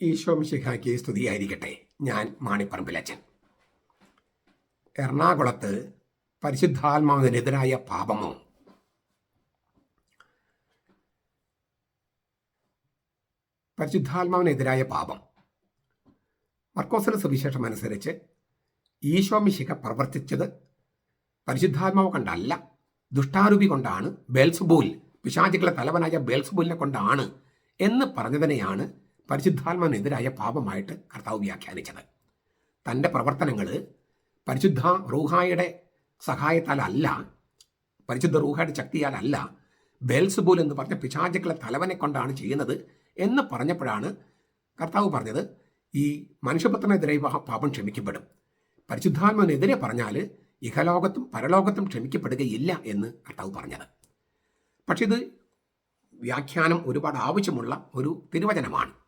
ഈശോ മിശിഹായ്ക്ക് സ്തുതിയായിരിക്കട്ടെ. ഞാൻ മാണിപ്പറമ്പിലച്ചൻ എറണാകുളത്ത് പരിശുദ്ധാത്മാവിനെതിരായ പാപമോ? പരിശുദ്ധാത്മാവിനെതിരായ പാപം. മർക്കോസിന് സുവിശേഷം അനുസരിച്ച് ഈശോ മിശിഹ പ്രവർത്തിച്ചത് പരിശുദ്ധാത്മാവ് കൊണ്ടല്ല ദുഷ്ടാരൂപി കൊണ്ടാണ് ബേൽസുബൂൽ പിശാചികളെ തലവനായ ബേൽസുബൂലിനെ കൊണ്ടാണ് എന്ന് പറഞ്ഞതിനെയാണ് പരിശുദ്ധാത്മാവിനെതിരായ പാപമായിട്ട് കർത്താവ് വ്യാഖ്യാനിച്ചത്. തന്റെ പ്രവർത്തനങ്ങൾ പരിശുദ്ധ റൂഹായുടെ സഹായത്താലല്ല പരിശുദ്ധ റൂഹായുടെ ശക്തിയാലല്ല ബേൽസുബൂൽ എന്ന് പറഞ്ഞ പിശാചുക്കളെ തലവനെ കൊണ്ടാണ് ചെയ്യുന്നത് എന്ന് പറഞ്ഞപ്പോഴാണ് കർത്താവ് പറഞ്ഞത് ഈ മനുഷ്യപുത്രനെതിരെ പാപം ക്ഷമിക്കപ്പെടും. പരിശുദ്ധാത്മാവിനെതിരെ പറഞ്ഞാൽ ഇഹലോകത്തും പരലോകത്തും ക്ഷമിക്കപ്പെടുകയില്ല എന്ന് കർത്താവ് പറഞ്ഞത്. പക്ഷെ ഇത് വ്യാഖ്യാനം ഒരുപാട് ആവശ്യമുള്ള ഒരു തിരുവചനമാണ്.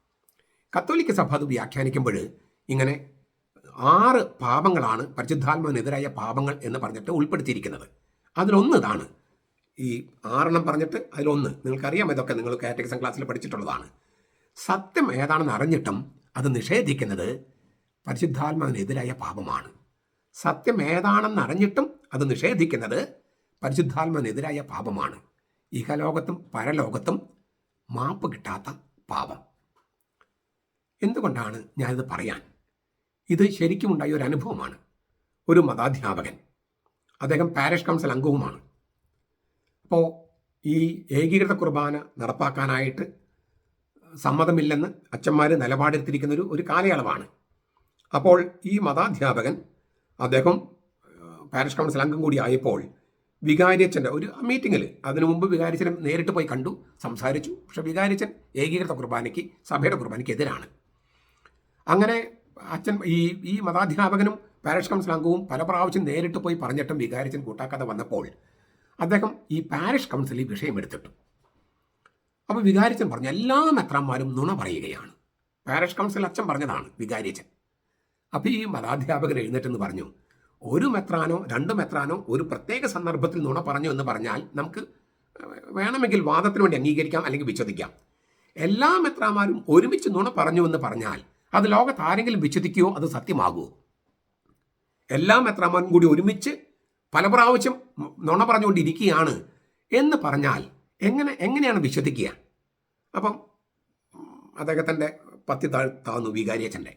കത്തോലിക്ക സഭ അത് വ്യാഖ്യാനിക്കുമ്പോൾ ഇങ്ങനെ ആറ് പാപങ്ങളാണ് പരിശുദ്ധാത്മാവിനെതിരായ പാപങ്ങൾ എന്ന് പറഞ്ഞിട്ട് ഉൾപ്പെടുത്തിയിരിക്കുന്നത്. അതിലൊന്ന് ഇതാണ് ഈ ആറെണ്ണം പറഞ്ഞിട്ട് അതിലൊന്ന്. നിങ്ങൾക്കറിയാം ഇതൊക്കെ നിങ്ങൾ കാറ്റഗറിസം ക്ലാസ്സിൽ പഠിച്ചിട്ടുള്ളതാണ്. സത്യം ഏതാണെന്ന് അറിഞ്ഞിട്ടും അത് നിഷേധിക്കുന്നത് പരിശുദ്ധാത്മാവിനെതിരായ പാപമാണ്. സത്യം ഏതാണെന്ന് അറിഞ്ഞിട്ടും അത് നിഷേധിക്കുന്നത് പരിശുദ്ധാത്മാവിനെതിരായ പാപമാണ്. ഇഹലോകത്തും പരലോകത്തും മാപ്പ് കിട്ടാത്ത പാപം. എന്തുകൊണ്ടാണ് ഞാനിത് പറയാൻ? ഇത് ശരിക്കും ഉണ്ടായ ഒരു അനുഭവമാണ്. ഒരു മതാധ്യാപകൻ. അദ്ദേഹം പാരിഷ് കൗൺസിൽ അംഗവുമാണ്. അപ്പോൾ ഈ ഏകീകൃത കുർബാന നടപ്പാക്കാനായിട്ട് സമ്മതമില്ലെന്ന് അച്ഛന്മാർ നിലപാടെടുത്തിരിക്കുന്ന ഒരു ഒരു കാലയളവാണ്. അപ്പോൾ ഈ മതാധ്യാപകൻ അദ്ദേഹം പാരിഷ് കൗൺസിൽ അംഗം കൂടി ആയപ്പോൾ വികാരിയച്ഛന്റെ ഒരു മീറ്റിങ്ങിൽ അതിനു മുമ്പ് വികാരിച്ചനെ നേരിട്ട് പോയി കണ്ടു സംസാരിച്ചു. പക്ഷെ വികാരിച്ചൻ ഏകീകൃത കുർബാനയ്ക്ക് സഭയുടെ കുർബാനയ്ക്ക് എതിരാണ് അങ്ങനെ അച്ഛൻ ഈ ഈ മതാധ്യാപകനും പാരിഷ് കൗൺസിൽ അംഗവും പല പ്രാവശ്യം നേരിട്ട് പോയി പറഞ്ഞിട്ടും വികാരിച്ചൻ കൂട്ടാക്കാതെ വന്നപ്പോൾ അദ്ദേഹം ഈ പാരിഷ് കൗൺസിൽ ഈ വിഷയം എടുത്തിട്ടു. അപ്പോൾ വികാരിച്ചൻ പറഞ്ഞു എല്ലാ മെത്രാന്മാരും നുണ പറയുകയാണ്. പാരിഷ് കൗൺസിൽ അച്ഛൻ പറഞ്ഞതാണ് വികാരിച്ചൻ. അപ്പോൾ ഈ മതാധ്യാപകൻ എഴുന്നേറ്റെന്ന് പറഞ്ഞു ഒരു മെത്രാനോ രണ്ട് മെത്രാനോ ഒരു പ്രത്യേക സന്ദർഭത്തിൽ നുണ പറഞ്ഞു എന്ന് പറഞ്ഞാൽ നമുക്ക് വേണമെങ്കിൽ വാദത്തിന് വേണ്ടി അംഗീകരിക്കാം അല്ലെങ്കിൽ വിശ്വസിക്കാം. എല്ലാ മെത്രാന്മാരും ഒരുമിച്ച് നുണ പറഞ്ഞു എന്ന് പറഞ്ഞാൽ അത് ലോകത്ത് ആരെങ്കിലും വിശ്വസിക്കുകയോ അത് സത്യമാകുമോ? എല്ലാ മെത്രാമാരും കൂടി ഒരുമിച്ച് പല പ്രാവശ്യം നുണ പറഞ്ഞുകൊണ്ടിരിക്കുകയാണ് എന്ന് പറഞ്ഞാൽ എങ്ങനെ എങ്ങനെയാണ് വിശ്വസിക്കുക? അപ്പം അദ്ദേഹത്തിന്റെ പത്തി താഴ് താന്നു വികാരിയച്ഛന്റെ.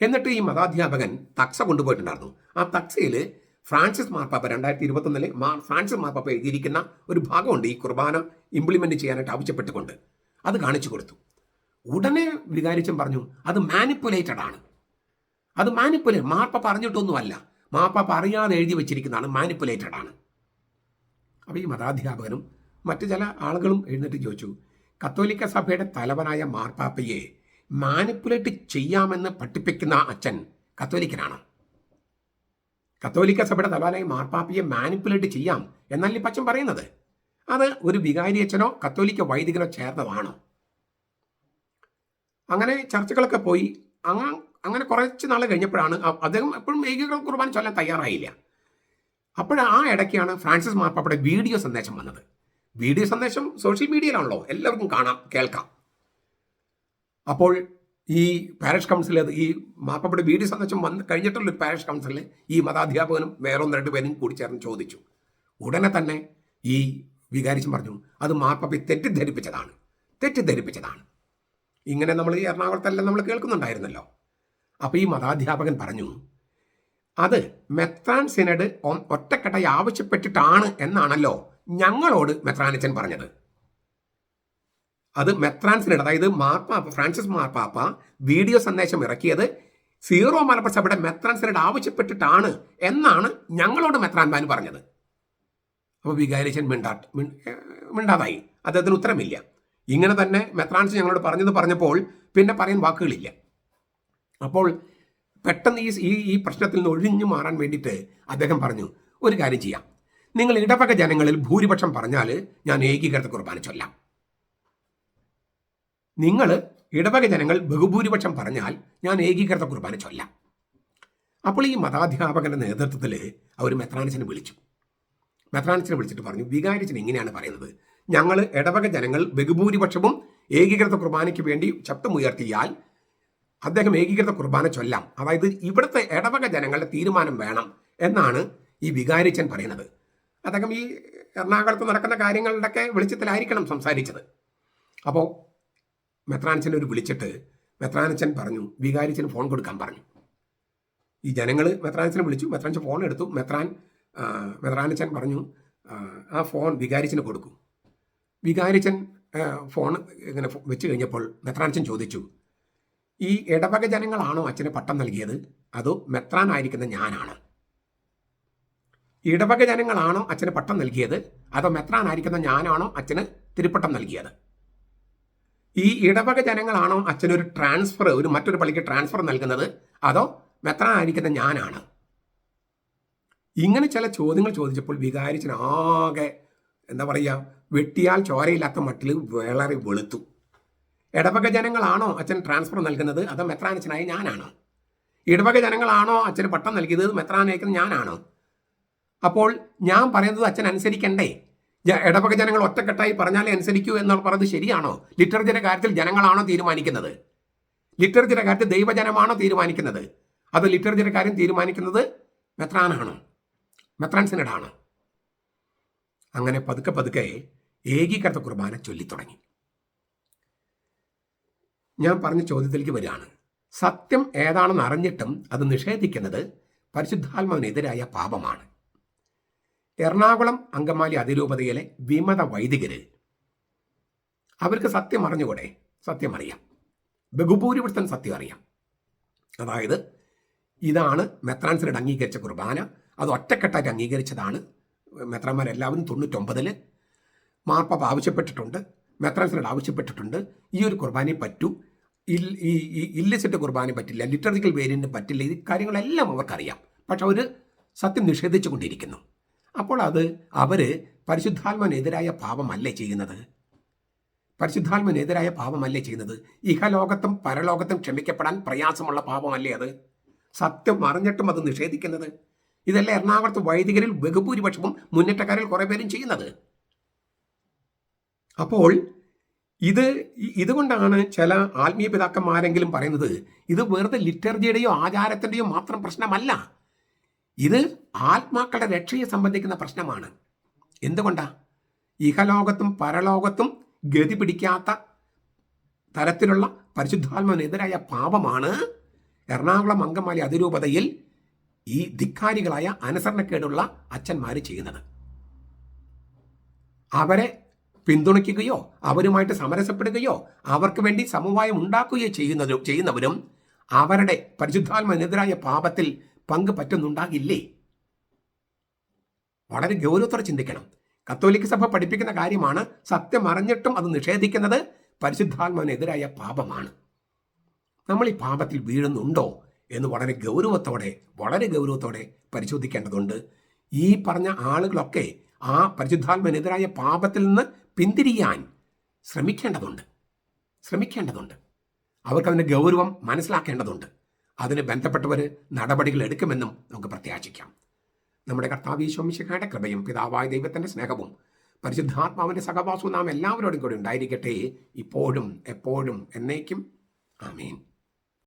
എന്നിട്ട് ഈ മതാധ്യാപകൻ തക്സ കൊണ്ടുപോയിട്ടുണ്ടായിരുന്നു. ആ തക്സയിൽ ഫ്രാൻസിസ് മാർപ്പാപ്പ രണ്ടായിരത്തി ഇരുപത്തൊന്നിലെ മാ ഫ്രാൻസിസ് മാർപ്പാപ്പ എഴുതിയിരിക്കുന്ന ഒരു ഭാഗമുണ്ട് ഈ കുർബാന ഇംപ്ലിമെന്റ് ചെയ്യാനായിട്ട് ആവശ്യപ്പെട്ടുകൊണ്ട്. അത് കാണിച്ചു കൊടുത്തു. ഉടനെ വികാരിച്ചൻ പറഞ്ഞു അത് മാനിപ്പുലേറ്റഡ് ആണ്. അത് മാനിപ്പുലേറ്റ് മാപ്പ പറഞ്ഞിട്ടൊന്നുമല്ല. മാപ്പ അറിയാതെ എഴുതി വെച്ചിരിക്കുന്നതാണ് മാനിപ്പുലേറ്റഡ് ആണ്. അപ്പോൾ ഈ മതാധ്യാപകനും മറ്റു ചില ആളുകളും എഴുന്നേറ്റ് ചോദിച്ചു കത്തോലിക്ക സഭയുടെ തലവനായ മാർപ്പാപ്പയെ മാനിപ്പുലേറ്റ് ചെയ്യാമെന്ന് പഠിപ്പിക്കുന്ന അച്ഛൻ കത്തോലിക്കനാണ്. കത്തോലിക്ക സഭയുടെ തലവനായ മാർപ്പാപ്പയെ മാനിപ്പുലേറ്റ് ചെയ്യാം എന്നല്ല അച്ഛൻ പറയുന്നത്. അത് ഒരു വികാരി അച്ഛനോ കത്തോലിക്ക വൈദികനോ ചേർന്നതാണോ? അങ്ങനെ ചർച്ചകളൊക്കെ പോയി. അങ്ങ അങ്ങനെ കുറച്ച് നാൾ കഴിഞ്ഞപ്പോഴാണ് അദ്ദേഹം എപ്പോഴും ഏകീകൃത കുർബാന ചൊല്ലാൻ തയ്യാറായില്ല. അപ്പോൾ ആ ഇടയ്ക്കാണ് ഫ്രാൻസിസ് മാർപ്പാപ്പയുടെ വീഡിയോ സന്ദേശം വന്നത്. വീഡിയോ സന്ദേശം സോഷ്യൽ മീഡിയയിലാണല്ലോ. എല്ലാവർക്കും കാണാം കേൾക്കാം. അപ്പോൾ ഈ പാരിഷ് കൗൺസിൽ ഈ മാർപ്പാപ്പയുടെ വീഡിയോ സന്ദേശം വന്ന് കഴിഞ്ഞിട്ടുള്ള പാരിഷ് കൗൺസിലിൽ ഈ മതാധ്യാപകനും വേറൊന്ന് രണ്ട് പേരും കൂടി ചേർന്ന് ചോദിച്ചു. ഉടനെ തന്നെ ഈ വികാരിച്ചും പറഞ്ഞു അത് മാർപ്പാപ്പയെ തെറ്റിദ്ധരിപ്പിച്ചതാണ്. തെറ്റിദ്ധരിപ്പിച്ചതാണ്. ഇങ്ങനെ നമ്മൾ ഈ എറണാകുളത്തെല്ലാം നമ്മൾ കേൾക്കുന്നുണ്ടായിരുന്നല്ലോ. അപ്പോൾ ഈ മതാധ്യാപകൻ പറഞ്ഞു അത് മെത്രാൻ സിനഡ് ഒറ്റക്കെട്ടായി ആവശ്യപ്പെട്ടിട്ടാണ് എന്നാണല്ലോ ഞങ്ങളോട് മെത്രാനച്ചൻ പറഞ്ഞത്. അത് മെത്രാൻ സിനഡ് അതായത് മാർപ്പാപ്പ ഫ്രാൻസിസ് മാർപ്പാപ്പ വീഡിയോ സന്ദേശം ഇറക്കിയത് സീറോ മലപ്പുറം സഭയുടെ മെത്രാൻ സിനഡ് ആവശ്യപ്പെട്ടിട്ടാണ് എന്നാണ് ഞങ്ങളോട് മെത്രാൻ മെത്രാൻമാൻ പറഞ്ഞത്. അപ്പോൾ വികാരിച്ചൻ മിണ്ടാ മിണ്ടാതായി. അദ്ദേഹത്തിന് ഉത്തരമില്ല. ഇങ്ങനെ തന്നെ മെത്രാൻസ് ഞങ്ങളോട് പറഞ്ഞത് പറഞ്ഞപ്പോൾ പിന്നെ പറയാൻ വാക്കുകളില്ല. അപ്പോൾ പെട്ടെന്ന് ഈ ഈ പ്രശ്നത്തിൽ നിന്ന് ഒഴിഞ്ഞു മാറാൻ വേണ്ടിയിട്ട് അദ്ദേഹം പറഞ്ഞു ഒരു കാര്യം ചെയ്യാം. നിങ്ങൾ ഇടവക ജനങ്ങളിൽ ഭൂരിപക്ഷം പറഞ്ഞാൽ ഞാൻ ഏകീകൃത കുർബാന ചൊല്ലാം. നിങ്ങൾ ഇടവക ജനങ്ങൾ ബഹുഭൂരിപക്ഷം പറഞ്ഞാൽ ഞാൻ ഏകീകൃത കുർബാന ചൊല്ലാം. അപ്പോൾ ഈ മതാധ്യാപകന്റെ നേതൃത്വത്തിൽ അവർ മെത്രാനിച്ചനെ വിളിച്ചു. മെത്രാനിച്ചനെ വിളിച്ചിട്ട് പറഞ്ഞു വികാരിച്ചൻ ഇങ്ങനെയാണ് പറയുന്നത്. ഞങ്ങൾ ഇടവക ജനങ്ങൾ ബഹുഭൂരിപക്ഷവും ഏകീകൃത കുർബാനയ്ക്ക് വേണ്ടി ശബ്ദമുയർത്തിയാൽ അദ്ദേഹം ഏകീകൃത കുർബാന ചൊല്ലാം. അതായത് ഇവിടുത്തെ ഇടവക ജനങ്ങളുടെ തീരുമാനം വേണം എന്നാണ് ഈ വികാരിച്ചൻ പറയുന്നത്. അദ്ദേഹം ഈ എറണാകുളത്ത് നടക്കുന്ന കാര്യങ്ങളുടെയൊക്കെ വെളിച്ചത്തിലായിരിക്കണം സംസാരിച്ചത്. അപ്പോൾ മെത്രാനച്ചൻ ഒരു വിളിച്ചിട്ട് മെത്രാനച്ചൻ പറഞ്ഞു വികാരിച്ചന് ഫോൺ കൊടുക്കാൻ പറഞ്ഞു. ഈ ജനങ്ങൾ മെത്രാനച്ചനെ വിളിച്ചു. മെത്രാനച്ചൻ ഫോൺ എടുത്തു. മെത്രാൻ മെത്രാനച്ചൻ പറഞ്ഞു ആ ഫോൺ വികാരിച്ചന് കൊടുക്കൂ. വികാരിച്ചൻ ഫോൺ ഇങ്ങനെ വെച്ച് കഴിഞ്ഞപ്പോൾ മെത്രാനച്ചൻ ചോദിച്ചു ഈ ഇടവക ജനങ്ങളാണോ അച്ഛന് പട്ടം നൽകിയത്? അതോ മെത്രാനായിരിക്കുന്ന ഞാനാണ്? ഇടവക ജനങ്ങളാണോ അച്ഛന് പട്ടം നൽകിയത്? അതോ മെത്രാനായിരിക്കുന്ന ഞാനാണോ അച്ഛന് തിരുപ്പട്ടം നൽകിയത്? ഈ ഇടവക ജനങ്ങളാണോ അച്ഛനൊരു ട്രാൻസ്ഫർ ഒരു മറ്റൊരു പള്ളിക്ക് ട്രാൻസ്ഫർ നൽകുന്നത്? അതോ മെത്രാനായിരിക്കുന്ന ഞാനാണ്? ഇങ്ങനെ ചില ചോദ്യങ്ങൾ ചോദിച്ചപ്പോൾ വികാരിച്ചൻ ആകെ എന്താ പറയുക വെട്ടിയാൽ ചോരയില്ലാത്ത മട്ടിൽ വേളറി വെളുത്തു. ഇടവക ജനങ്ങളാണോ അച്ഛൻ ട്രാൻസ്ഫർ നൽകുന്നത്? അതോ മെത്രാനച്ഛനായി ഞാനാണോ? ഇടവക ജനങ്ങളാണോ അച്ഛന് പട്ടം നൽകിയത്? മെത്രാനയക്കുന്നത് ഞാനാണോ? അപ്പോൾ ഞാൻ പറയുന്നത് അച്ഛൻ അനുസരിക്കണ്ടേ? ഇടവക ജനങ്ങൾ ഒറ്റക്കെട്ടായി പറഞ്ഞാലേ അനുസരിക്കൂ എന്നുള്ള പറഞ്ഞത് ശരിയാണോ? ലിറ്ററേച്ചറിന്റെ കാര്യത്തിൽ ജനങ്ങളാണോ തീരുമാനിക്കുന്നത്? ലിറ്ററേച്ചറിന്റെ കാര്യത്തിൽ ദൈവജനമാണോ തീരുമാനിക്കുന്നത്? അത് ലിറ്ററേച്ചറിന്റെ കാര്യം തീരുമാനിക്കുന്നത് മെത്രാനാണോ മെത്രാൻ സിനഡാണോ. അങ്ങനെ പതുക്കെ പതുക്കെ ഏകീകൃത കുർബാന ചൊല്ലി തുടങ്ങി ഞാൻ പറഞ്ഞ ചോദ്യത്തിലേക്ക് വരികയാണ്. സത്യം ഏതാണെന്ന് അറിഞ്ഞിട്ടും അത് നിഷേധിക്കുന്നത് പരിശുദ്ധാത്മാവിനെതിരായ പാപമാണ്. എറണാകുളം അങ്കമാലി അതിരൂപതയിലെ വിമത വൈദികര് അവർക്ക് സത്യം അറിഞ്ഞുകൂടെ? സത്യം അറിയാം. ബഹുഭൂരിപക്ഷം സത്യം അറിയാം. അതായത് ഇതാണ് മെത്രാൻസിനോട് അംഗീകരിച്ച കുർബാന. അത് ഒറ്റക്കെട്ടായിട്ട് അംഗീകരിച്ചതാണ്. മെത്രാന്മാരെല്ലാവരും തൊണ്ണൂറ്റൊമ്പതിൽ മാർപ്പാപ്പ ആവശ്യപ്പെട്ടിട്ടുണ്ട് മെത്രാൻസിനോട് ആവശ്യപ്പെട്ടിട്ടുണ്ട്. ഈ ഒരു കുർബാനയെ പറ്റൂ. ഈ ഇല്ലിസിറ്റ് കുർബാന പറ്റില്ല ലിറ്ററിക്കൽ വേരിയന്റ് പറ്റില്ല ഈ കാര്യങ്ങളെല്ലാം അവർക്കറിയാം. പക്ഷെ അവർ സത്യം നിഷേധിച്ചു കൊണ്ടിരിക്കുന്നു അപ്പോൾ അത് അവർ പരിശുദ്ധാത്മനെതിരായ പാപമല്ലേ ചെയ്യുന്നത്? പരിശുദ്ധാത്മനെതിരായ പാപമല്ലേ ചെയ്യുന്നത്? ഇഹലോകത്തും പരലോകത്തും ക്ഷമിക്കപ്പെടാൻ പ്രയാസമുള്ള പാപമല്ലേ അത്? സത്യം അറിഞ്ഞിട്ടും അത് നിഷേധിക്കുന്നത്? ഇതല്ല എറണാകുളത്ത് വൈദികരിൽ ബഹുഭൂരിപക്ഷവും മുന്നേറ്റക്കാരിൽ കുറേ പേരും ചെയ്യുന്നത്? അപ്പോൾ ഇത് ഇതുകൊണ്ടാണ് ചില ആത്മീയ പിതാക്കന്മാരെങ്കിലും പറയുന്നത് ഇത് വെറുതെ ലിറ്റർജിയുടെയോ ആചാരത്തിന്റെയോ മാത്രം പ്രശ്നമല്ല. ഇത് ആത്മാക്കളുടെ രക്ഷയെ സംബന്ധിക്കുന്ന പ്രശ്നമാണ്. എന്തുകൊണ്ടാ? ഇഹലോകത്തും പരലോകത്തും ഗതി പിടിക്കാത്ത തരത്തിലുള്ള പരിശുദ്ധാത്മാവിനെതിരായ പാപമാണ് എറണാകുളം അങ്കമാലി അതിരൂപതയിൽ ഈ ധിക്കാരികളായ അനുസരണക്കേടുള്ള അച്ഛന്മാർ ചെയ്യുന്നത്. അവരെ പിന്തുണയ്ക്കുകയോ അവരുമായിട്ട് സമരസപ്പെടുകയോ അവർക്ക് വേണ്ടി സമവായം ഉണ്ടാക്കുകയോ ചെയ്യുന്നതും ചെയ്യുന്നവരും അവരുടെ പരിശുദ്ധാത്മനെതിരായ പാപത്തിൽ പങ്ക് പറ്റുന്നുണ്ടാകില്ലേ? വളരെ ഗൗരവത്തോടെ ചിന്തിക്കണം. കത്തോലിക്ക സഭ പഠിപ്പിക്കുന്ന കാര്യമാണ് സത്യം അറിഞ്ഞിട്ടും അത് നിഷേധിക്കുന്നത് പരിശുദ്ധാത്മാവിനെതിരായ പാപമാണ്. നമ്മൾ ഈ പാപത്തിൽ വീഴുന്നുണ്ടോ എന്ന് വളരെ ഗൗരവത്തോടെ വളരെ ഗൗരവത്തോടെ പരിശോധിക്കേണ്ടതുണ്ട്. ഈ പറഞ്ഞ ആളുകളൊക്കെ ആ പരിശുദ്ധാത്മനെതിരായ പാപത്തിൽ നിന്ന് പിന്തിരിയാൻ ശ്രമിക്കേണ്ടതുണ്ട്. ശ്രമിക്കേണ്ടതുണ്ട്. അവർക്കതിന്റെ ഗൗരവം മനസ്സിലാക്കേണ്ടതുണ്ട്. അതിന് ബന്ധപ്പെട്ടവർ നടപടികൾ എടുക്കുമെന്നും നമുക്ക് പ്രത്യാശിക്കാം. നമ്മുടെ കർത്താവീശ്വമിശിഖയുടെ കൃപയും പിതാവായ ദൈവത്തിന്റെ സ്നേഹവും പരിശുദ്ധാത്മാവിന്റെ സഹവാസവും നാം എല്ലാവരോടും കൂടി ഉണ്ടായിരിക്കട്ടെ. ഇപ്പോഴും എപ്പോഴും എന്നേക്കും. ആമീൻ.